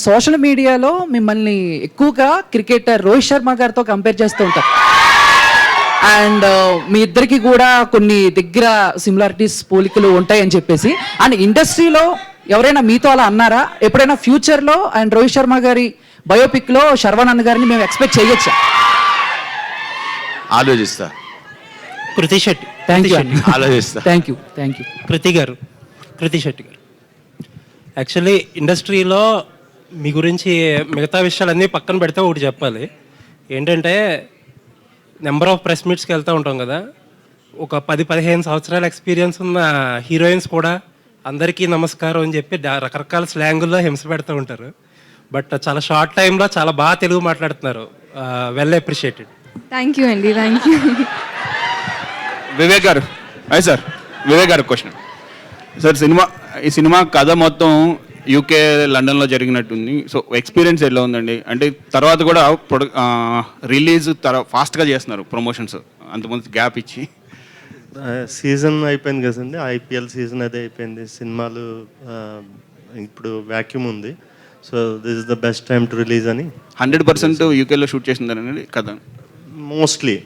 Social మీడియాలో మిమ్మల్ని ఎక్కువగా క్రికెటర్ రోహిత్ శర్మ గారితో కంపేర్ చేస్తూ ఉంటారు. అండ్ మీ ఇద్దరికి కూడా కొన్ని దగ్గర సిమిలారిటీస్ పోలికలు ఉంటాయని చెప్పేసి. అండ్ ఇండస్ట్రీలో ఎవరైనా మీతో అలా అన్నారా? ఎప్పుడైనా ఫ్యూచర్లో అండ్ రోహిత్ శర్మ గారి బయోపిక్లో శర్వానంద్ గారిని మేము ఎక్స్పెక్ట్ చేయొచ్చా? ఆలోచిస్తా. కృతి శెట్టి. థ్యాంక్ యూ ఆలోచిస్తా. Thank you thank you Kriti గారు. కృతి శెట్టి గారు. యాక్చువల్లీ ఇండస్ట్రీలో మీ గురించి మిగతా విషయాలన్నీ పక్కన పెడితే ఒకటి చెప్పాలి. ఏంటంటే నెంబర్ ఆఫ్ ప్రెస్ మీట్స్కి వెళ్తూ ఉంటాం కదా. ఒక పది పదిహేను సంవత్సరాల ఎక్స్పీరియన్స్ ఉన్న హీరోయిన్స్ కూడా అందరికీ నమస్కారం అని చెప్పి రకరకాల స్లాంగుల్లో హింస పెడుతూ ఉంటారు. బట్ చాలా షార్ట్ టైంలో చాలా బాగా తెలుగు మాట్లాడుతున్నారు. వెల్ అప్రిషియేటెడ్ థ్యాంక్ యూ అండి థ్యాంక్ యూ వివేక్ గారు అయ్యి సార్ వివేక్ గారు క్వశ్చన్ సార్ సినిమా ఈ సినిమా కథ మొత్తం యూకే లండన్లో జరిగినట్టుంది. సో ఎక్స్పీరియన్స్ ఎలా ఉందండి? అంటే తర్వాత కూడా ప్రొడ రిలీజ్ తర్వాత ఫాస్ట్గా చేస్తున్నారు ప్రమోషన్స్ అంతమంది గ్యాప్ ఇచ్చి. సీజన్ అయిపోయింది కదండి ఐపీఎల్ సీజన్ అదే అయిపోయింది. సినిమాలు ఇప్పుడు వ్యాక్యూమ్ ఉంది. So this is the best time to release అని. హండ్రెడ్ పర్సెంట్ యూకేలో షూట్ చేసిందనండి కథ. మోస్ట్లీ